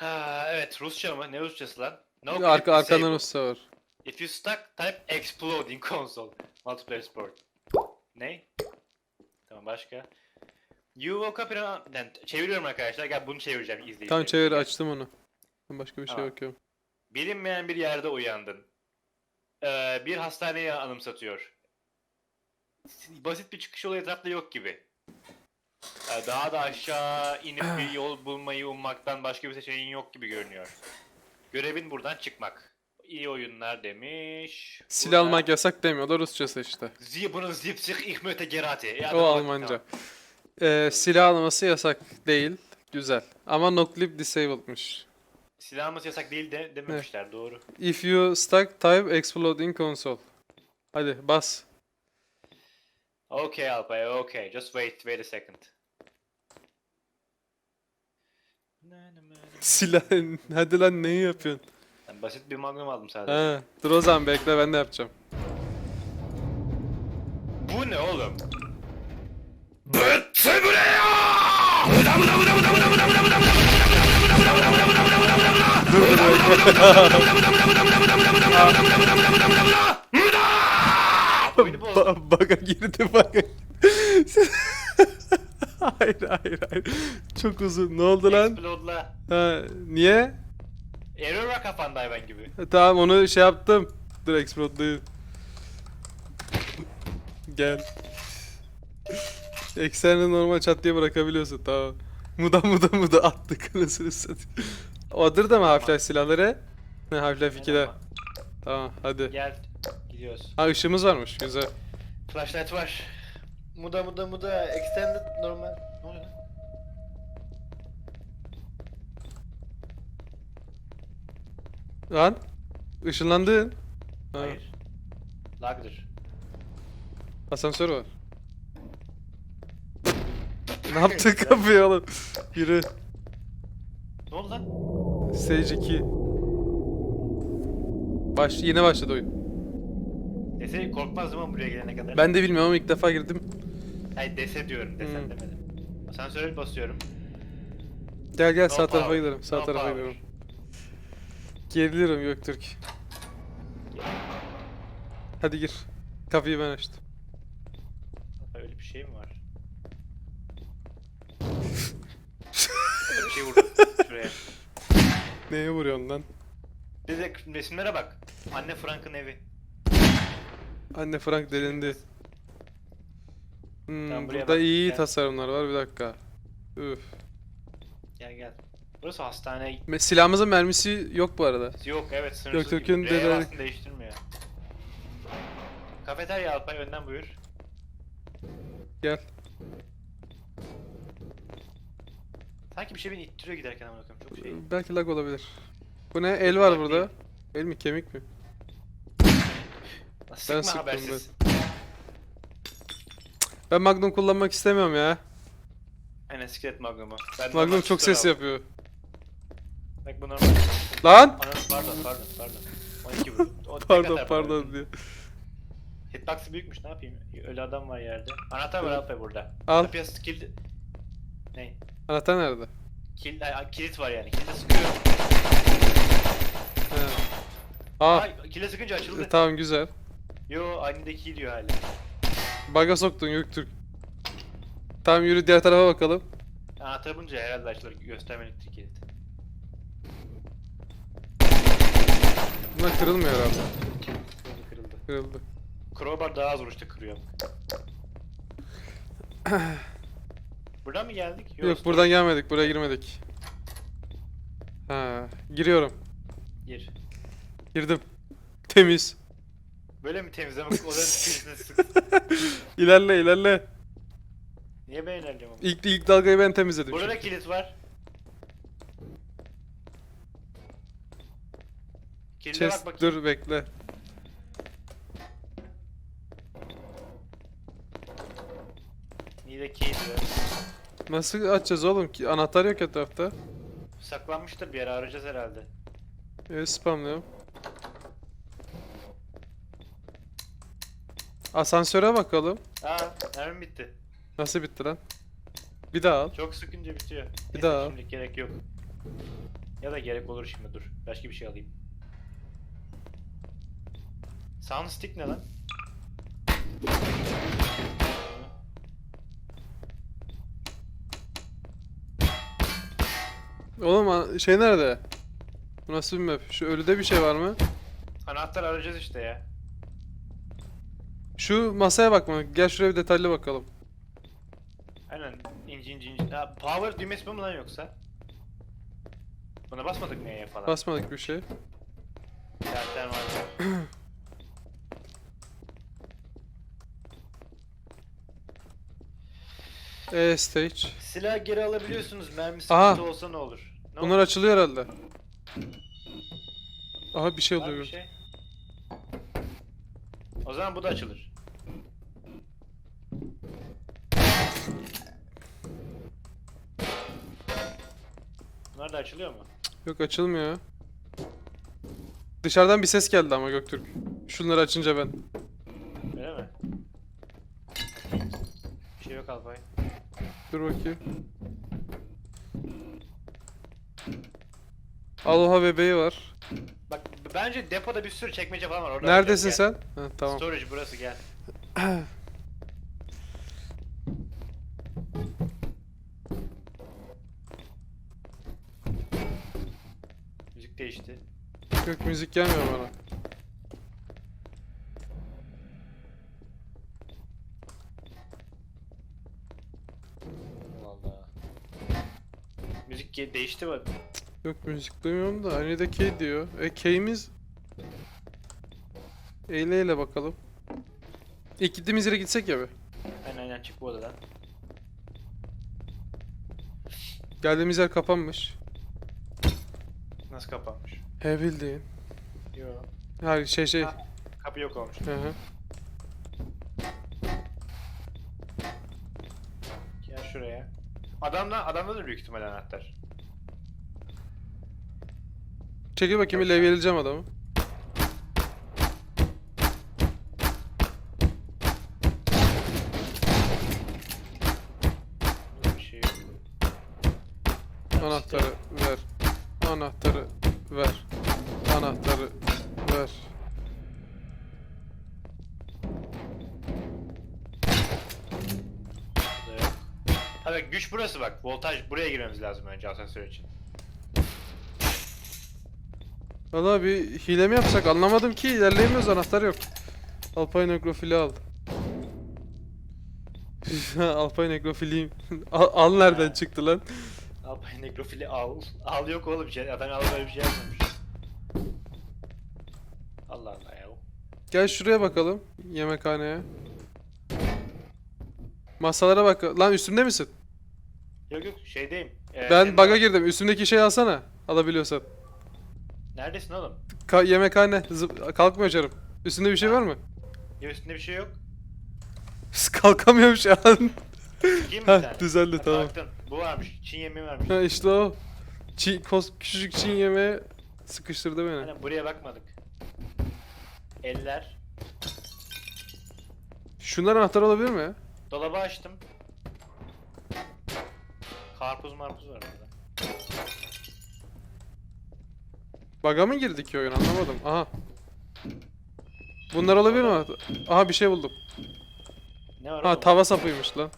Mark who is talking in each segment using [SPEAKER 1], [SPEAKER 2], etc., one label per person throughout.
[SPEAKER 1] Ha, evet Rusça mı? Ne Rusçası lan? No clip
[SPEAKER 2] Arka arkadan. Rusça var.
[SPEAKER 1] If you stuck type explode in console. Multiplayer sport. Ne? Tamam başka. You woke up in a... Yani çeviriyorum arkadaşlar. Gel bunu çevireceğim izleyin.
[SPEAKER 2] Tamam çevir açtım onu. Ben başka bir şey
[SPEAKER 1] Tamam.
[SPEAKER 2] bakıyorum.
[SPEAKER 1] Bilinmeyen bir yerde uyandın. Ee, bir hastaneyi anımsatıyor. Basit bir çıkış yolu etrafta yok gibi. Ee, daha da aşağı inip bir yol bulmayı ummaktan başka bir seçeneğin yok gibi görünüyor. Görevin buradan çıkmak. İyi oyunlar demiş.
[SPEAKER 2] Silah
[SPEAKER 1] Burada-
[SPEAKER 2] almak yasak demiyorlar Rusçası işte.
[SPEAKER 1] Sie bunun 70 ich möchte gerate.
[SPEAKER 2] O Almanca. Ee, silah alması yasak değil. Güzel. Ama no clip disabled'mış.
[SPEAKER 1] Silahımız yasak değil de dememişler doğru.
[SPEAKER 2] If you stuck type explode in console. Hadi bas.
[SPEAKER 1] Okay Alpay, okay. Just wait, wait a second.
[SPEAKER 2] Silah hadi lan neyi yapıyorsun?
[SPEAKER 1] Ben basit bir magnum aldım sadece.
[SPEAKER 2] Ha, dur o zaman bekle ben de yapacağım.
[SPEAKER 1] Bu ne oğlum? Oyunu bozdum.
[SPEAKER 2] Ba baga girdi baga. hayır hayır hayır. Çok uzun. Ne oldu lan?
[SPEAKER 1] Explode'la.
[SPEAKER 2] Ha, niye?
[SPEAKER 1] Error var kafanda hayvan gibi.
[SPEAKER 2] Ha, Tamam onu şey yaptım. Dur explode değil. Gel. Eksenini normal çat diye bırakabiliyorsun tamam. Muda muda muda attık anasını satayım. Odur da mı Half-Life silahları? Ne Half-Life 2'de.
[SPEAKER 1] Merhaba.
[SPEAKER 2] Tamam hadi.
[SPEAKER 1] Gel. Gidiyoruz.
[SPEAKER 2] Ha ışığımız varmış güzel.
[SPEAKER 1] Flashlight var. Muda muda muda. Extended normal. Ne oluyor lan?
[SPEAKER 2] Lan ışınlandın. Ha,
[SPEAKER 1] Hayır. Lagdır.
[SPEAKER 2] asansör var. ne yaptın kapıyı oğlum? Yürü.
[SPEAKER 1] Ne oldu lan?
[SPEAKER 2] Stage 2. Baş, yine başladı oyun.
[SPEAKER 1] Dese korkmaz mı buraya gelene kadar?
[SPEAKER 2] Ben de bilmiyorum ama ilk defa girdim.
[SPEAKER 1] Hayır dese diyorum. Desen
[SPEAKER 2] Hmm.
[SPEAKER 1] demedim. Asansöre basıyorum.
[SPEAKER 2] Gel gel
[SPEAKER 1] No
[SPEAKER 2] sağ tarafa
[SPEAKER 1] power.
[SPEAKER 2] gidelim. Sağ
[SPEAKER 1] No
[SPEAKER 2] tarafa
[SPEAKER 1] power.
[SPEAKER 2] gidelim. Geriliyorum Göktürk. Hadi gir. Kapıyı ben açtım.
[SPEAKER 1] Öyle bir şey mi var? Öyle bir şey vurdum şuraya.
[SPEAKER 2] Neye vuruyorsun lan?
[SPEAKER 1] Bir de resimlere bak. Anne Frank'ın evi.
[SPEAKER 2] Anne Frank delindi. Hmm,
[SPEAKER 1] Tamam, buraya
[SPEAKER 2] burada
[SPEAKER 1] bak,
[SPEAKER 2] iyi
[SPEAKER 1] gel.
[SPEAKER 2] tasarımlar var bir dakika. Üf.
[SPEAKER 1] Gel gel. Burası hastane.
[SPEAKER 2] Me- Silahımızın mermisi yok bu arada.
[SPEAKER 1] Yok evet sınırsız
[SPEAKER 2] Göktürk'ün
[SPEAKER 1] gibi. R'ye
[SPEAKER 2] dedeleri-
[SPEAKER 1] bastın değiştirmiyor. Kafeterya Alpay önden buyur.
[SPEAKER 2] Gel.
[SPEAKER 1] Sanki bir şey beni ittiriyor giderken ama bakıyorum çok şey.
[SPEAKER 2] Belki lag olabilir. Bu ne? El var
[SPEAKER 1] Lag
[SPEAKER 2] burada. El mi kemik mi?
[SPEAKER 1] Sıkma
[SPEAKER 2] Ben sıktım
[SPEAKER 1] habersiz.
[SPEAKER 2] Ben Magnum kullanmak istemiyorum ya.
[SPEAKER 1] Aynen siklet Magnum'u. Ben
[SPEAKER 2] Magnum
[SPEAKER 1] normal
[SPEAKER 2] çok
[SPEAKER 1] pistol
[SPEAKER 2] ses
[SPEAKER 1] aldım.
[SPEAKER 2] yapıyor.
[SPEAKER 1] Bak bu normal.
[SPEAKER 2] Lan!
[SPEAKER 1] Anam pardon pardon pardon. 12 vurdum. O tek
[SPEAKER 2] Pardon
[SPEAKER 1] atar
[SPEAKER 2] pardon diyor.
[SPEAKER 1] Hitbox'ı büyükmüş ne yapayım? Ölü adam var yerde. Anahtar var Alpay burada.
[SPEAKER 2] Al.
[SPEAKER 1] Kapıya kilit... Ne?
[SPEAKER 2] Anahtar nerede?
[SPEAKER 1] Kilit, ay, kilit var yani. Kilite sıkıyorum.
[SPEAKER 2] He. Aa,
[SPEAKER 1] Ay, sıkınca açıldı.
[SPEAKER 2] e, tamam güzel.
[SPEAKER 1] Yo aynındaki diyor hala.
[SPEAKER 2] Baga soktun Göktürk. Tamam yürü diğer tarafa bakalım.
[SPEAKER 1] Anahtarı herhalde açılır. Göstermeliktir kilit.
[SPEAKER 2] Bunlar kırılmıyor herhalde.
[SPEAKER 1] Kırıldı kırıldı.
[SPEAKER 2] Kırıldı.
[SPEAKER 1] Crowbar daha az vuruşta kırıyor. Buradan mı geldik?
[SPEAKER 2] Yok buradan gelmedik, buraya girmedik. Ha, giriyorum.
[SPEAKER 1] Gir.
[SPEAKER 2] Girdim. Temiz.
[SPEAKER 1] Böyle mi temizlemek odanın kilisini sık?
[SPEAKER 2] İlerle ilerle.
[SPEAKER 1] Niye ben ilerliyorum ama?
[SPEAKER 2] İlk, ilk dalgayı ben temizledim.
[SPEAKER 1] Burada da kilit var. Kilide
[SPEAKER 2] Chest,
[SPEAKER 1] bak bakayım.
[SPEAKER 2] dur bekle.
[SPEAKER 1] İyi de kilit var.
[SPEAKER 2] Nasıl açacağız oğlum ki? Anahtar yok etrafta.
[SPEAKER 1] Saklanmıştır bir yere arayacağız herhalde.
[SPEAKER 2] Evet spamlıyorum. Asansöre bakalım.
[SPEAKER 1] Aa, mermim bitti.
[SPEAKER 2] Nasıl bitti lan? Bir daha al.
[SPEAKER 1] Çok sıkınca bitiyor. Neyse,
[SPEAKER 2] daha.
[SPEAKER 1] Şimdilik gerek yok. Ya da gerek olur şimdi dur. Başka bir şey alayım. Soundstick ne lan?
[SPEAKER 2] Oğlum şey nerede? Bu nasıl bir map? Şu ölüde bir şey var mı?
[SPEAKER 1] Anahtar arayacağız işte ya.
[SPEAKER 2] Şu masaya bakma. Gel şuraya bir detaylı bakalım.
[SPEAKER 1] Aynen inci inci inci. Power düğmesi bu mu lan yoksa? Buna basmadık ya falan?
[SPEAKER 2] Basmadık bir şey.
[SPEAKER 1] Karakter var.
[SPEAKER 2] E stage.
[SPEAKER 1] Silah geri alabiliyorsunuz. Mermi
[SPEAKER 2] Aha.
[SPEAKER 1] olsa ne olur? Ne
[SPEAKER 2] Bunlar
[SPEAKER 1] olur?
[SPEAKER 2] açılıyor herhalde. Aha bir şey
[SPEAKER 1] Var bir
[SPEAKER 2] oluyor.
[SPEAKER 1] şey. O zaman bu da açılır. Da açılıyor mu?
[SPEAKER 2] Yok açılmıyor. Dışarıdan bir ses geldi ama Göktürk. Şunları açınca ben.
[SPEAKER 1] Öyle mi? Bir şey yok Alpay.
[SPEAKER 2] Dur bakayım. Aloha bebeği var.
[SPEAKER 1] Bak bence depoda bir sürü çekmece falan var. Orada
[SPEAKER 2] Neredesin sen? Ha, tamam.
[SPEAKER 1] Storage burası gel. değişti.
[SPEAKER 2] Yok müzik gelmiyor bana.
[SPEAKER 1] Allah Allah. Müzik ge- değişti bak.
[SPEAKER 2] Yok müzik duymuyorum da hani de K diyor. E K'miz Eyle eyle bakalım. İlk gittiğimiz yere gitsek ya be.
[SPEAKER 1] Aynen aynen çık bu odadan.
[SPEAKER 2] Geldiğimiz yer kapanmış.
[SPEAKER 1] Nasıl kapanmış?
[SPEAKER 2] He bildiğin.
[SPEAKER 1] Yo.
[SPEAKER 2] Ha şey şey.
[SPEAKER 1] Ha. Kapı yok olmuş.
[SPEAKER 2] Hı hı.
[SPEAKER 1] Gel şuraya. Adamla adamda da büyük ihtimalle anahtar.
[SPEAKER 2] Çekil bakayım adamı.
[SPEAKER 1] Bir şey yok.
[SPEAKER 2] Anahtarı ver. Anahtarı ver. Anahtarı ver.
[SPEAKER 1] Bak güç burası bak. Voltaj buraya girmemiz lazım önce asansör için.
[SPEAKER 2] Valla bir hile mi yapsak anlamadım ki ilerleyemiyoruz anahtar yok. Alpay nekrofili al. Alpay nekrofiliyim. al, al nereden çıktı lan?
[SPEAKER 1] Alpay nekrofili al. Al yok oğlum şey. Adam al böyle bir şey yazmamış. Allah Allah ya.
[SPEAKER 2] Gel şuraya bakalım. Yemekhaneye. Masalara bak. Lan üstümde misin?
[SPEAKER 1] Yok yok şeydeyim. Ee,
[SPEAKER 2] Ben baga girdim. Üstümdeki şeyi alsana. Alabiliyorsan.
[SPEAKER 1] Neredesin oğlum?
[SPEAKER 2] Ka yemekhane. Zıp- kalkmıyor canım. Üstünde bir şey var mı?
[SPEAKER 1] Ya üstünde bir şey yok.
[SPEAKER 2] Kalkamıyorum şu an.
[SPEAKER 1] Kim bir tane?
[SPEAKER 2] düzeldi,
[SPEAKER 1] Ha,
[SPEAKER 2] tamam.
[SPEAKER 1] kalktın. Bu varmış. Çin yemeği varmış.
[SPEAKER 2] ha işte o. Çin, kos, küçücük Çin yemeğe sıkıştırdı beni.
[SPEAKER 1] Aynen buraya bakmadık. Eller.
[SPEAKER 2] Şunlar anahtar olabilir mi?
[SPEAKER 1] Dolabı açtım. Karpuz marpuz var burada.
[SPEAKER 2] Baga mı girdik ki oyun anlamadım. Aha. Bunlar olabilir mi? Aha bir şey buldum.
[SPEAKER 1] Ne var
[SPEAKER 2] Ha
[SPEAKER 1] oğlum?
[SPEAKER 2] tava sapıymış lan.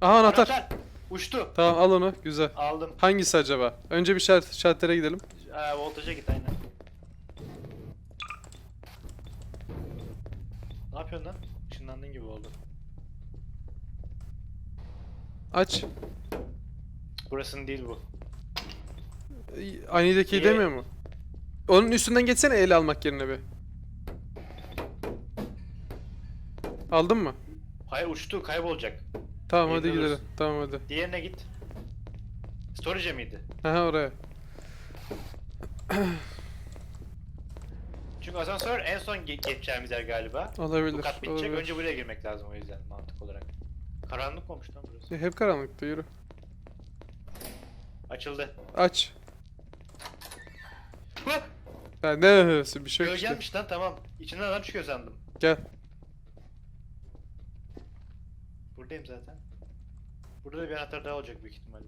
[SPEAKER 2] Aha anahtar.
[SPEAKER 1] Uçtu.
[SPEAKER 2] Tamam al onu. Güzel.
[SPEAKER 1] Aldım.
[SPEAKER 2] Hangisi acaba? Önce bir şart, şaltere gidelim.
[SPEAKER 1] Aa, voltaja git aynen. Ne yapıyorsun lan? Işınlandığın gibi oldu.
[SPEAKER 2] Aç.
[SPEAKER 1] Burasının değil bu.
[SPEAKER 2] Aynideki
[SPEAKER 1] Niye?
[SPEAKER 2] demiyor mu? Onun üstünden geçsene el almak yerine bir. Aldın mı?
[SPEAKER 1] Hayır uçtu kaybolacak.
[SPEAKER 2] Tamam hadi
[SPEAKER 1] buluruz.
[SPEAKER 2] gidelim. Tamam hadi.
[SPEAKER 1] Diğerine git. Storage'e miydi?
[SPEAKER 2] Aha oraya.
[SPEAKER 1] Çünkü asansör en son ge- geçeceğimiz yer galiba. Bu
[SPEAKER 2] Olabilir.
[SPEAKER 1] kat bitecek.
[SPEAKER 2] olabilir.
[SPEAKER 1] Önce buraya girmek lazım o yüzden mantık olarak. Karanlık olmuş lan burası.
[SPEAKER 2] E, Hep karanlıkta yürü.
[SPEAKER 1] Açıldı.
[SPEAKER 2] Aç.
[SPEAKER 1] Hah!
[SPEAKER 2] Ha, ne bir şey yok.
[SPEAKER 1] Gölgenmiş lan tamam. İçinden adam çıkıyor sandım.
[SPEAKER 2] Gel.
[SPEAKER 1] Buradayım zaten. Burada da bir anahtar daha olacak büyük ihtimalle.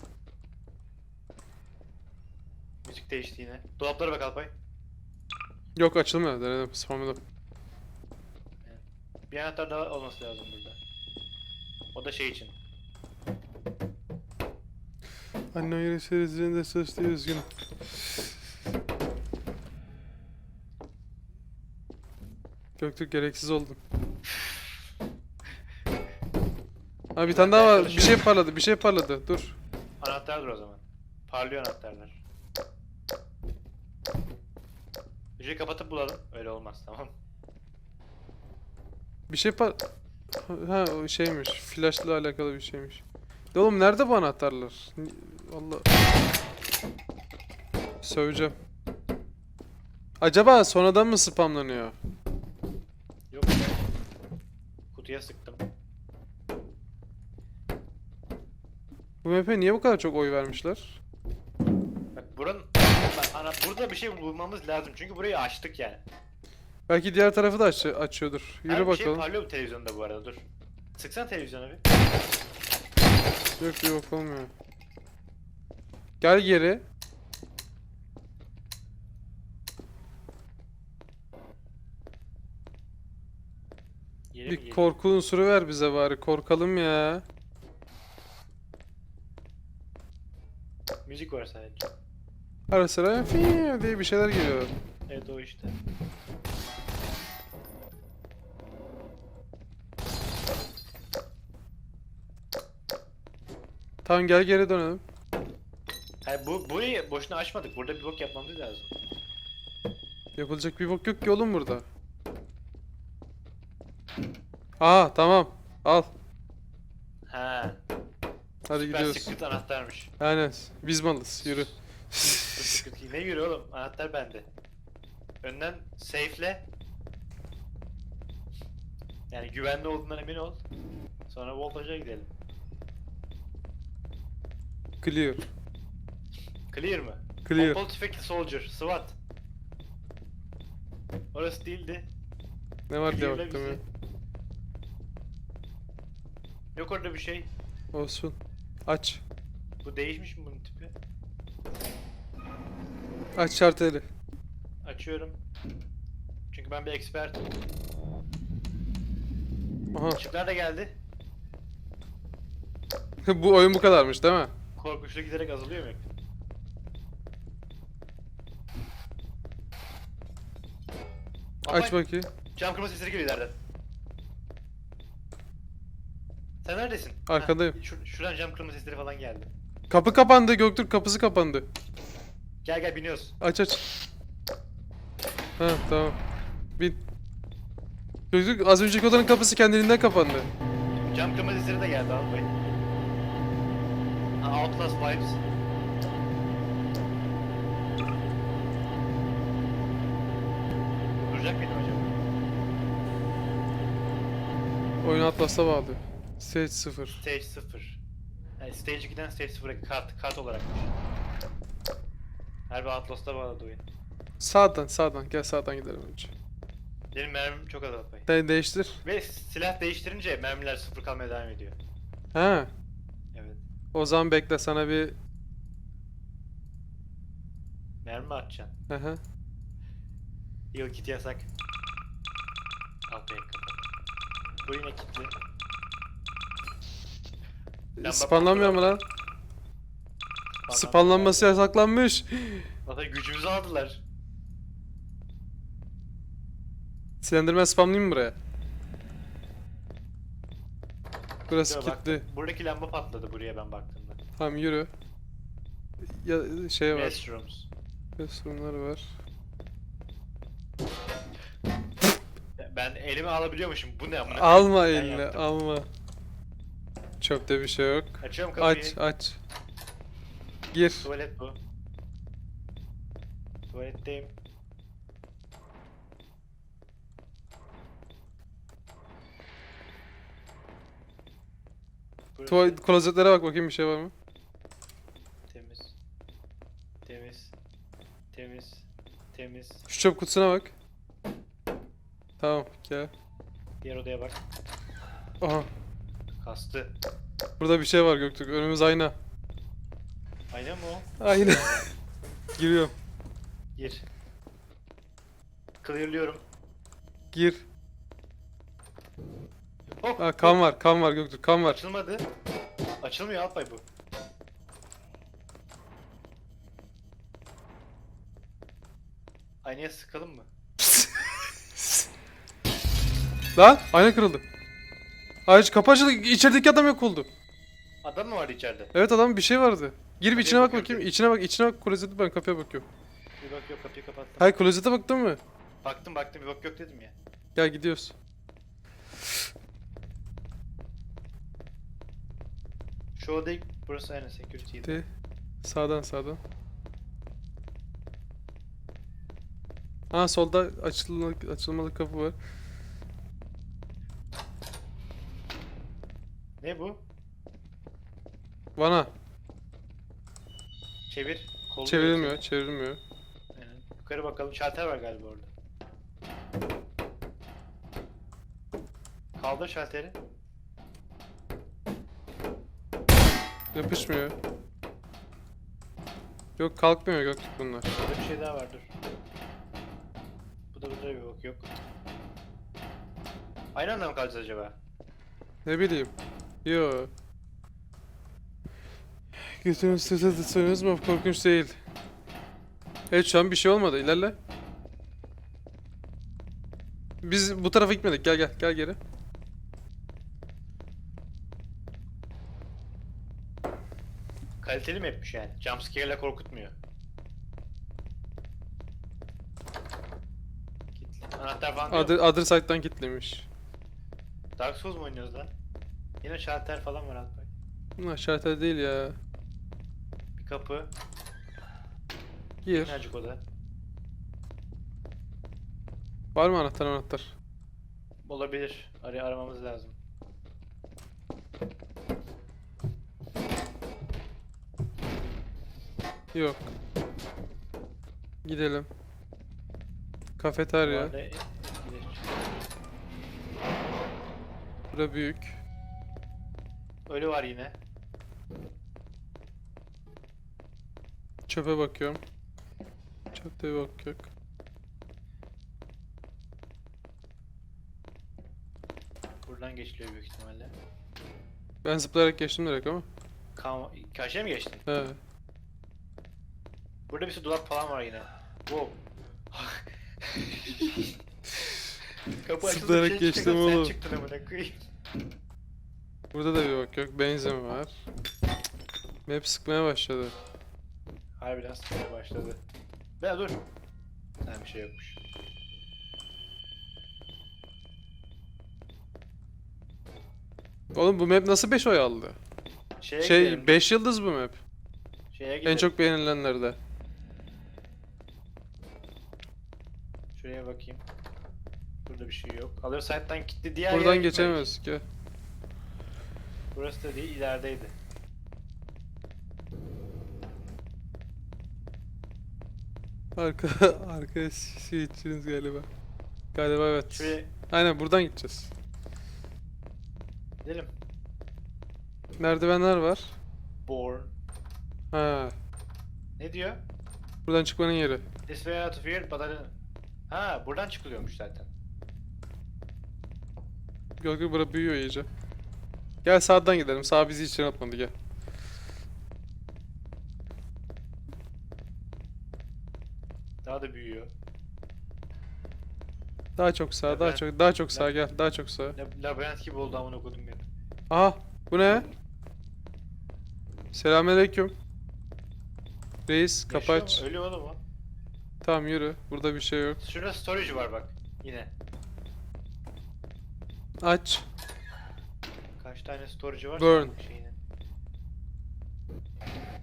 [SPEAKER 1] Müzik değişti yine. Dolaplara bak Alpay.
[SPEAKER 2] Yok açılmıyor. Denedim. Spamladım.
[SPEAKER 1] Bir anahtar daha olması lazım burada. O da şey için.
[SPEAKER 2] Anne hayır serisinde sesli üzgün. Göktürk gereksiz oldun. Ha bir tane daha var. Bir şey parladı. Bir şey parladı. Dur.
[SPEAKER 1] Anahtardır o zaman. Parlıyor anahtarlar. Müziği kapatıp bulalım. Öyle olmaz tamam.
[SPEAKER 2] Bir şey par... Ha o şeymiş. Flash'la alakalı bir şeymiş. Ya oğlum nerede bu anahtarlar? Allah. Söveceğim. Acaba sonradan mı spamlanıyor?
[SPEAKER 1] Yok be. Kutuya sıktım.
[SPEAKER 2] Bu map'e niye bu kadar çok oy vermişler?
[SPEAKER 1] Bak buranın... Bak, ana, burada bir şey bulmamız lazım. Çünkü burayı açtık yani.
[SPEAKER 2] Belki diğer tarafı da aç açıyordur. Yürü
[SPEAKER 1] Her bir şey
[SPEAKER 2] bakalım.
[SPEAKER 1] parlıyor bu televizyonda bu arada dur. Sıksana televizyona bir.
[SPEAKER 2] Yok bir bak olmuyor. Gel geri.
[SPEAKER 1] Yeri mi
[SPEAKER 2] Bir
[SPEAKER 1] geliyor?
[SPEAKER 2] korku unsuru ver bize bari. Korkalım ya.
[SPEAKER 1] Müzik var sadece.
[SPEAKER 2] Ara sıra fiii diye bir şeyler geliyor.
[SPEAKER 1] Evet o işte.
[SPEAKER 2] Tamam gel geri dönelim.
[SPEAKER 1] Hayır bu burayı boşuna açmadık. Burada bir bok yapmamız lazım.
[SPEAKER 2] Yapılacak bir bok yok ki oğlum burada. Aa tamam. Al.
[SPEAKER 1] Ha.
[SPEAKER 2] Hadi
[SPEAKER 1] Süper
[SPEAKER 2] gidiyoruz.
[SPEAKER 1] secret anahtarmış.
[SPEAKER 2] Aynen. Biz malız. Yürü.
[SPEAKER 1] Secret ne yürü oğlum? Anahtar bende. Önden safe'le. Yani güvenli olduğundan emin ol. Sonra voltaja gidelim.
[SPEAKER 2] Clear.
[SPEAKER 1] Clear mı?
[SPEAKER 2] Clear.
[SPEAKER 1] Pompalı tüfekli soldier, SWAT. Orası değildi.
[SPEAKER 2] Ne var ya.
[SPEAKER 1] bizi. Yok orada bir şey.
[SPEAKER 2] Olsun. Aç.
[SPEAKER 1] Bu değişmiş mi bunun tipi?
[SPEAKER 2] Aç şarteli.
[SPEAKER 1] Açıyorum. Çünkü ben bir expertim.
[SPEAKER 2] Aha.
[SPEAKER 1] Işıklar da geldi.
[SPEAKER 2] bu oyun bu kadarmış değil mi?
[SPEAKER 1] Korkunçlu giderek azalıyor mu?
[SPEAKER 2] Aç bakayım.
[SPEAKER 1] Cam kırma sesleri geliyor ileriden. Sen neredesin?
[SPEAKER 2] Arkadayım.
[SPEAKER 1] Ha, şur- şuradan cam kırma sesleri falan geldi.
[SPEAKER 2] Kapı kapandı Göktürk kapısı kapandı.
[SPEAKER 1] Gel gel biniyoruz.
[SPEAKER 2] Aç aç. Ha tamam. Bin. Göktürk az önceki odanın kapısı kendiliğinden kapandı.
[SPEAKER 1] Cam kırma sesleri de geldi abi. Ha, Outlast vibes. Duracak mıydım acaba?
[SPEAKER 2] Oyun Atlas'a bağlı. Stage 0.
[SPEAKER 1] Stage 0. Yani Stage 2'den Stage 0'a kart, kart olarakmış. Her bir Outlast'a bağladı oyun.
[SPEAKER 2] Sağdan sağdan gel sağdan gidelim önce.
[SPEAKER 1] Benim mermim çok az Alpay.
[SPEAKER 2] Sen değiştir.
[SPEAKER 1] Ve silah değiştirince mermiler sıfır kalmaya devam ediyor.
[SPEAKER 2] Ha.
[SPEAKER 1] Evet.
[SPEAKER 2] O zaman bekle sana bir
[SPEAKER 1] Mermi mi atacaksın?
[SPEAKER 2] Aha.
[SPEAKER 1] Heal kit yasak. Alpay kapat. Bu yine kilitli. Lamba
[SPEAKER 2] Spanlanmıyor mu lan? Spanlanması yasaklanmış.
[SPEAKER 1] Zaten gücümüzü aldılar.
[SPEAKER 2] Silendirmen spamlayayım mı buraya? Burası
[SPEAKER 1] Yo, bak,
[SPEAKER 2] kilitli.
[SPEAKER 1] buradaki lamba patladı buraya ben baktığımda.
[SPEAKER 2] Tamam yürü. Ya şey var.
[SPEAKER 1] Restrooms.
[SPEAKER 2] Restromlar var.
[SPEAKER 1] Ben elime alabiliyormuşum. Bu ne amına?
[SPEAKER 2] Alma
[SPEAKER 1] Ben
[SPEAKER 2] eline,
[SPEAKER 1] yaptım.
[SPEAKER 2] alma. Çöpte bir şey yok.
[SPEAKER 1] Açıyorum kapıyı.
[SPEAKER 2] Aç, aç. Gir.
[SPEAKER 1] Tuvalet bu. Tuvaletteyim.
[SPEAKER 2] Tuvalet, klozetlere bak bakayım bir şey var mı?
[SPEAKER 1] Temiz. Temiz. Temiz. Temiz.
[SPEAKER 2] Şu çöp kutusuna bak. Tamam, gel.
[SPEAKER 1] Diğer odaya bak.
[SPEAKER 2] Aha,
[SPEAKER 1] Kastı.
[SPEAKER 2] burada bir şey var Göktürk. Önümüz ayna.
[SPEAKER 1] Ayna mı o?
[SPEAKER 2] Ayna. Giriyorum.
[SPEAKER 1] Gir. Clearlıyorum.
[SPEAKER 2] Gir.
[SPEAKER 1] Hop.
[SPEAKER 2] Ha, kan var, kan var Göktürk, kan var.
[SPEAKER 1] Açılmadı. Açılmıyor Alpay bu. Aynaya sıkalım mı?
[SPEAKER 2] Lan ayna kırıldı. Ay kapı açıldı. İçerideki adam yok oldu.
[SPEAKER 1] Adam mı vardı içeride?
[SPEAKER 2] Evet adam bir şey vardı. Gir bir
[SPEAKER 1] Kapıya
[SPEAKER 2] içine bak
[SPEAKER 1] bakıyorum
[SPEAKER 2] bakayım. İçine bak, içine bak. Klozete ben kapıya bakıyorum.
[SPEAKER 1] Bir bak yok kapıyı kapattım.
[SPEAKER 2] Hayır klozete baktın mı?
[SPEAKER 1] Baktım baktım bir bak yok dedim ya.
[SPEAKER 2] Gel gidiyoruz.
[SPEAKER 1] Şu odayı burası aynen security'ydi.
[SPEAKER 2] De. Sağdan sağdan. Ha solda açılmalı, açılmalı kapı var.
[SPEAKER 1] Ne bu?
[SPEAKER 2] Vana.
[SPEAKER 1] Çevir. Kolu
[SPEAKER 2] Çevrilmiyor, çevrilmiyor.
[SPEAKER 1] Aynen. Yukarı bakalım. Şalter var galiba orada. Kaldır şalteri.
[SPEAKER 2] Yapışmıyor. Yok kalkmıyor Göktürk bunlar.
[SPEAKER 1] Burada bir şey daha var dur. Bu da burada bir bok yok. Aynı anda mı kalacağız acaba?
[SPEAKER 2] Ne bileyim. Yo. Götünüz sırtı tutsanız mı? Korkunç değil. Evet şu an bir şey olmadı. İlerle. Biz bu tarafa gitmedik. Gel gel. Gel geri.
[SPEAKER 1] Kaliteli mi yapmış yani? Jumpscare'le korkutmuyor. Kilitli. Anahtar falan da yok.
[SPEAKER 2] Other, other side'dan kilitlemiş.
[SPEAKER 1] Dark Souls mu oynuyoruz lan? Yine şalter falan var Alpay.
[SPEAKER 2] Bunlar şartel değil ya.
[SPEAKER 1] Bir kapı.
[SPEAKER 2] Gir.
[SPEAKER 1] Minnacık oda.
[SPEAKER 2] Var mı anahtar anahtar?
[SPEAKER 1] Olabilir. Araya aramamız lazım.
[SPEAKER 2] Yok. Gidelim. Kafeterya.
[SPEAKER 1] arada e- gidelim.
[SPEAKER 2] Bura büyük.
[SPEAKER 1] Ölü var yine.
[SPEAKER 2] Çöpe bakıyorum. Çöpte bir bak yok.
[SPEAKER 1] Buradan geçiliyor büyük ihtimalle.
[SPEAKER 2] Ben zıplayarak geçtim direkt ama.
[SPEAKER 1] Kam Karşıya mı geçtin?
[SPEAKER 2] He.
[SPEAKER 1] Burada bir sürü dolap falan var yine. Wow. Kapı açıldı
[SPEAKER 2] Zıplayarak
[SPEAKER 1] şey
[SPEAKER 2] geçtim
[SPEAKER 1] çıktı, sen
[SPEAKER 2] oğlum.
[SPEAKER 1] çıktın amına koyayım.
[SPEAKER 2] Burada da bir bak yok. Benzin var. Map sıkmaya başladı.
[SPEAKER 1] Harbiden sıkmaya başladı. Be dur. Ha bir şey yokmuş.
[SPEAKER 2] Oğlum bu map nasıl 5 oy aldı?
[SPEAKER 1] Şeye
[SPEAKER 2] Şey
[SPEAKER 1] gidelim.
[SPEAKER 2] 5 yıldız bu map.
[SPEAKER 1] Şeye gidelim.
[SPEAKER 2] En çok beğenilenlerde.
[SPEAKER 1] Şuraya bakayım. Burada bir şey yok. Alıyor site'dan gitti diğer
[SPEAKER 2] Buradan geçemez ki.
[SPEAKER 1] Burası da değil ilerideydi.
[SPEAKER 2] Arka arka şey içiniz galiba. Galiba evet.
[SPEAKER 1] Şuraya
[SPEAKER 2] Aynen buradan gideceğiz.
[SPEAKER 1] gidelim.
[SPEAKER 2] Merdivenler var.
[SPEAKER 1] Born.
[SPEAKER 2] Ha,
[SPEAKER 1] Ne diyor?
[SPEAKER 2] buradan çıkmanın yeri.
[SPEAKER 1] This way out of here but I don't- Ha buradan çıkılıyormuş zaten.
[SPEAKER 2] Gölge bura büyüyor iyice. Gel sağdan gidelim. Sağ bizi içeri atmadı gel.
[SPEAKER 1] Daha da büyüyor.
[SPEAKER 2] Daha çok sağ, daha
[SPEAKER 1] Labirent-
[SPEAKER 2] çok daha çok sağ gel. Daha çok sağ.
[SPEAKER 1] Lab- labirent gibi oldu amına kodum benim.
[SPEAKER 2] Aha, bu ne? Selamünaleyküm. Reis, kapı
[SPEAKER 1] Yaşıyor
[SPEAKER 2] aç.
[SPEAKER 1] mu? Ölüyor oğlum o.
[SPEAKER 2] Tamam yürü. Burada bir şey yok.
[SPEAKER 1] Şurada storage var bak. Yine.
[SPEAKER 2] Aç.
[SPEAKER 1] Tane storage'ı var?
[SPEAKER 2] Burn.
[SPEAKER 1] Şeyinin.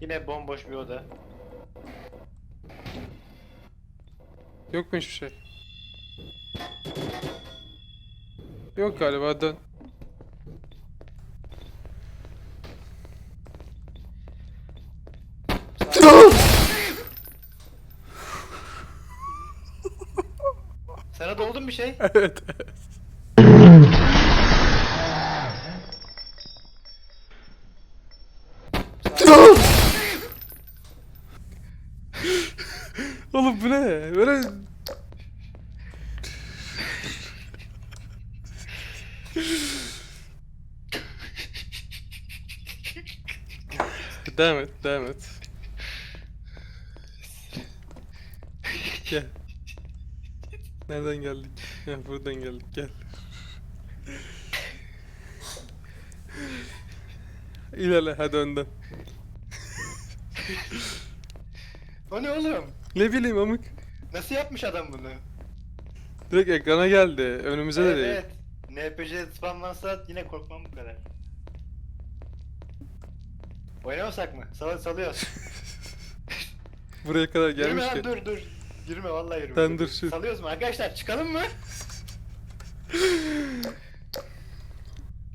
[SPEAKER 1] Yine bomboş bir oda.
[SPEAKER 2] Yok mu hiçbir şey? Yok galiba dön.
[SPEAKER 1] Sana doldu mu bir şey?
[SPEAKER 2] evet.
[SPEAKER 1] Sağ-
[SPEAKER 2] Oğlum bu ne? Böyle... devam et, devam et. Gel. Nereden geldik? Ya buradan geldik, gel. İlerle, hadi önden.
[SPEAKER 1] O ne oğlum?
[SPEAKER 2] Ne bileyim amık.
[SPEAKER 1] Nasıl yapmış adam bunu?
[SPEAKER 2] Direkt ekrana geldi. Önümüze de
[SPEAKER 1] evet,
[SPEAKER 2] değil.
[SPEAKER 1] evet. NPC spamlansa yine korkmam bu kadar. Oynamasak mı? Sal salıyoruz.
[SPEAKER 2] Buraya kadar
[SPEAKER 1] Girme
[SPEAKER 2] gelmiş
[SPEAKER 1] lan dur dur. Girme vallahi girme.
[SPEAKER 2] Sen dur şu-
[SPEAKER 1] Salıyoruz mu arkadaşlar? Çıkalım mı?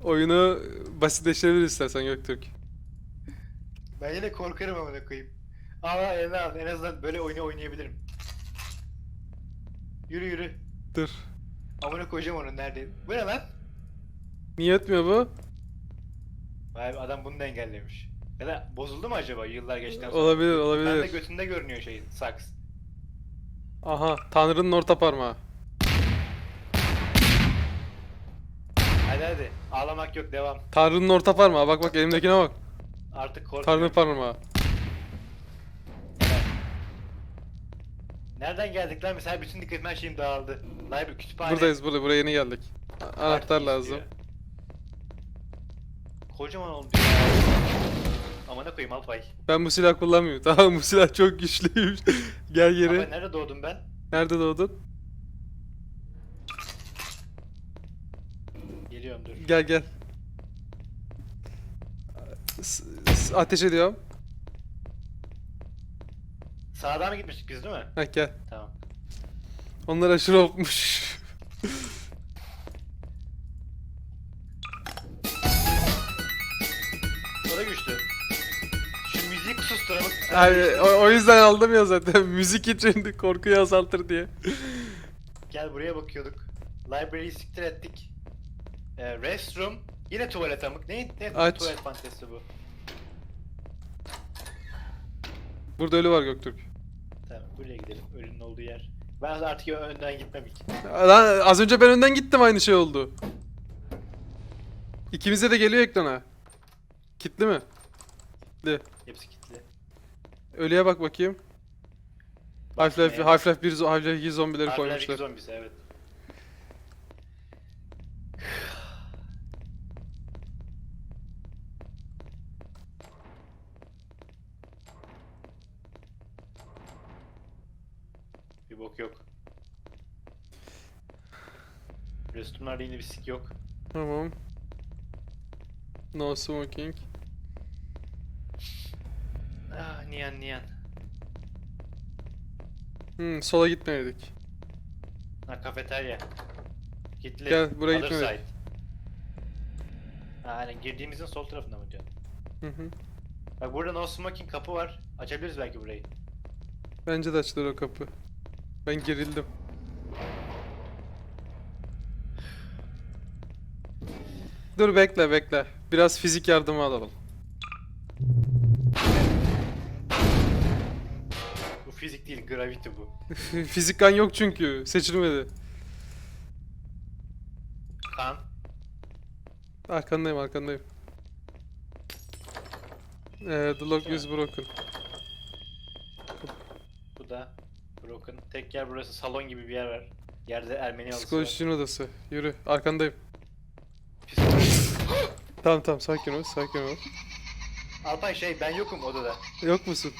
[SPEAKER 2] Oyunu basitleştirebilir istersen Göktürk.
[SPEAKER 1] Ben yine korkarım amına koyayım. Ama eline al. En azından böyle oyunu oynayabilirim. Yürü yürü.
[SPEAKER 2] Dur.
[SPEAKER 1] Amına koyacağım onu nerede? Bu ne lan?
[SPEAKER 2] Niye etmiyor bu?
[SPEAKER 1] Vay be, adam bunu da engellemiş. Ya da bozuldu mu acaba yıllar geçtikten sonra?
[SPEAKER 2] Olabilir,
[SPEAKER 1] Ben de
[SPEAKER 2] olabilir.
[SPEAKER 1] götünde görünüyor şeyin, saks.
[SPEAKER 2] Aha, Tanrı'nın orta parmağı.
[SPEAKER 1] Hadi hadi. Ağlamak yok devam.
[SPEAKER 2] Tanrı'nın orta parmağı. Bak bak elimdekine bak.
[SPEAKER 1] Artık korkmuyorum.
[SPEAKER 2] Tanrı parmağı.
[SPEAKER 1] Nereden geldik lan? Mesela bütün dikkatim her şeyim dağıldı. Library kütüphane.
[SPEAKER 2] Buradayız burada. Buraya yeni geldik. A- Anahtar lazım.
[SPEAKER 1] istiyor. Kocaman oldu ya. Amına koyayım Alpay.
[SPEAKER 2] Ben bu silah kullanmıyorum. Tamam bu silah çok güçlüymüş. Gel geri.
[SPEAKER 1] nerede doğdum ben?
[SPEAKER 2] Nerede doğdun?
[SPEAKER 1] Geliyorum dur.
[SPEAKER 2] Gel gel. S- s- ateş ediyorum.
[SPEAKER 1] Sağdan mı gitmiştik biz değil mi?
[SPEAKER 2] Ha gel.
[SPEAKER 1] Tamam.
[SPEAKER 2] Onlar aşırı opmuş. Yani o, o yüzden aldım ya zaten. Müzik için korkuyu azaltır diye.
[SPEAKER 1] Gel buraya bakıyorduk. Library'yi siktir ettik. Ee, restroom. Yine tuvalet amık. Ne, ne
[SPEAKER 2] Aç.
[SPEAKER 1] tuvalet fantezisi bu?
[SPEAKER 2] Burada ölü var Göktürk.
[SPEAKER 1] Tamam buraya gidelim. Ölünün olduğu yer. Ben artık önden gitmem ki.
[SPEAKER 2] Lan az önce ben önden gittim aynı şey oldu. İkimize de geliyor ekrana. Kitli mi? Kitli.
[SPEAKER 1] Hepsi kilitli.
[SPEAKER 2] Ölüye bak bakayım. Half-Life
[SPEAKER 1] Bakmaya-
[SPEAKER 2] Half-Life 1 zo- Half-Life 2 zombileri
[SPEAKER 1] Harbiler
[SPEAKER 2] koymuşlar.
[SPEAKER 1] iki zombisi evet. Bir bok yok. Restumlarda yine bir sik yok.
[SPEAKER 2] Tamam. No smoking.
[SPEAKER 1] Ah niyan niyan.
[SPEAKER 2] Hmm, sola gitmedik.
[SPEAKER 1] Ha kafeterya. Kilitli.
[SPEAKER 2] Gel, buraya
[SPEAKER 1] Other
[SPEAKER 2] gitmedik.
[SPEAKER 1] side. Ha aynen girdiğimizin sol tarafında mı diyorsun?
[SPEAKER 2] Hı hı.
[SPEAKER 1] Bak burada no smoking kapı var. Açabiliriz belki burayı.
[SPEAKER 2] Bence de açılır o kapı. Ben gerildim. Dur bekle bekle. Biraz fizik yardımı alalım.
[SPEAKER 1] Fizik değil, gravity bu.
[SPEAKER 2] Fizikkan yok çünkü. Seçilmedi.
[SPEAKER 1] Kan.
[SPEAKER 2] Arkandayım arkandayım. Ee, the lock is broken.
[SPEAKER 1] Bu da broken. Tek yer burası salon gibi bir yer var. Yerde Ermeni halısı var.
[SPEAKER 2] Psikolojinin odası. Yürü arkandayım. Tamam tamam sakin ol sakin ol.
[SPEAKER 1] Alpay şey ben yokum odada.
[SPEAKER 2] Yok musun?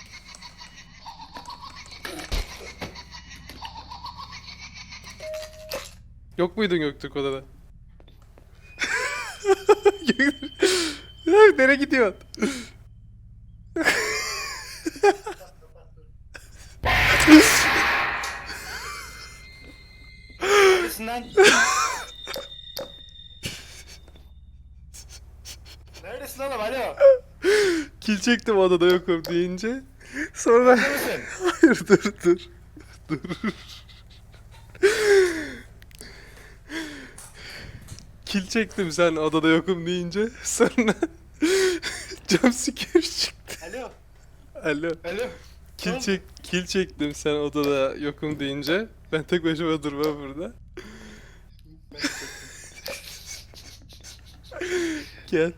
[SPEAKER 2] Yok muydun Göktürk odada? Nereye gidiyorsun?
[SPEAKER 1] Neredesin lan? Neredesin oğlum alo?
[SPEAKER 2] Kil çektim odada yokum deyince. Sonra... Hayır dur dur. Dur. Kil çektim sen odada yokum deyince. Sonra... Jumpscare çıktı.
[SPEAKER 1] Alo.
[SPEAKER 2] Alo.
[SPEAKER 1] Alo.
[SPEAKER 2] Kil çek kil çektim sen odada yokum deyince. Ben tek başıma durmam burada. Gel.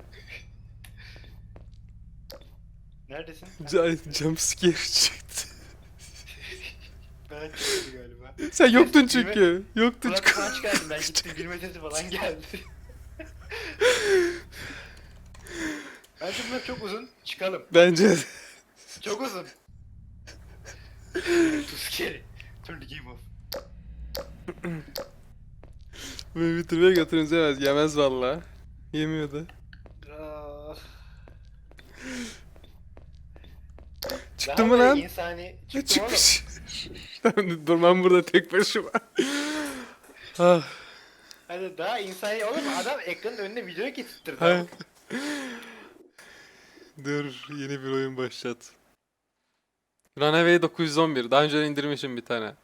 [SPEAKER 1] Neredesin?
[SPEAKER 2] Ca- Jump scare çıktı.
[SPEAKER 1] Çıktı galiba.
[SPEAKER 2] Sen yoktun çünkü. Yoktun
[SPEAKER 1] Kulak
[SPEAKER 2] çünkü.
[SPEAKER 1] falan çıkardım ben gittim gülme sesi falan geldi. Bence bunlar çok uzun. Çıkalım.
[SPEAKER 2] Bence de.
[SPEAKER 1] Çok uzun. Too scary. Turn the game off.
[SPEAKER 2] Böyle bitirmeye götürünüz yemez. Yemez valla. Yemiyordu.
[SPEAKER 1] Ah.
[SPEAKER 2] Çıktı
[SPEAKER 1] Daha
[SPEAKER 2] mı
[SPEAKER 1] böyle
[SPEAKER 2] lan?
[SPEAKER 1] insani
[SPEAKER 2] Ne
[SPEAKER 1] çıktım oğlum.
[SPEAKER 2] çıkmış? Durmam burada tek başıma. ah,
[SPEAKER 1] Hadi daha insani oğlum adam ekranın önüne video getirtirdi.
[SPEAKER 2] Dur yeni bir oyun başlat. Runaway 911. Daha önce indirmişim bir tane.